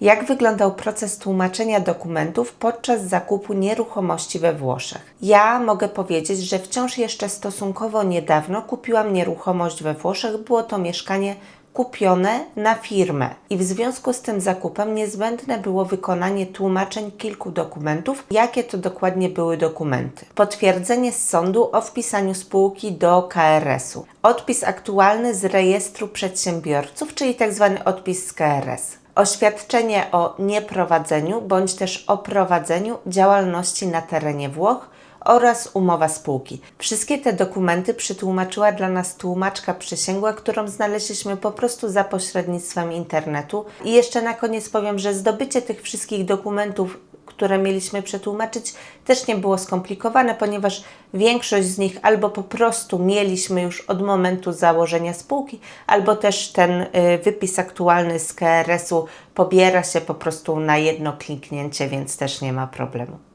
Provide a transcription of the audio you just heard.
Jak wyglądał proces tłumaczenia dokumentów podczas zakupu nieruchomości we Włoszech? Ja mogę powiedzieć, że wciąż jeszcze stosunkowo niedawno kupiłam nieruchomość we Włoszech. Było to mieszkanie kupione na firmę i w związku z tym zakupem niezbędne było wykonanie tłumaczeń kilku dokumentów. Jakie to dokładnie były dokumenty? Potwierdzenie z sądu o wpisaniu spółki do KRS-u. Odpis aktualny z rejestru przedsiębiorców, czyli tzw. odpis z KRS. Oświadczenie o nieprowadzeniu bądź też o prowadzeniu działalności na terenie Włoch oraz umowa spółki. Wszystkie te dokumenty przetłumaczyła dla nas tłumaczka przysięgła, którą znaleźliśmy po prostu za pośrednictwem internetu. I jeszcze na koniec powiem, że zdobycie tych wszystkich dokumentów które mieliśmy przetłumaczyć, też nie było skomplikowane, ponieważ większość z nich albo po prostu mieliśmy już od momentu założenia spółki, albo też ten y, wypis aktualny z KRS-u pobiera się po prostu na jedno kliknięcie, więc też nie ma problemu.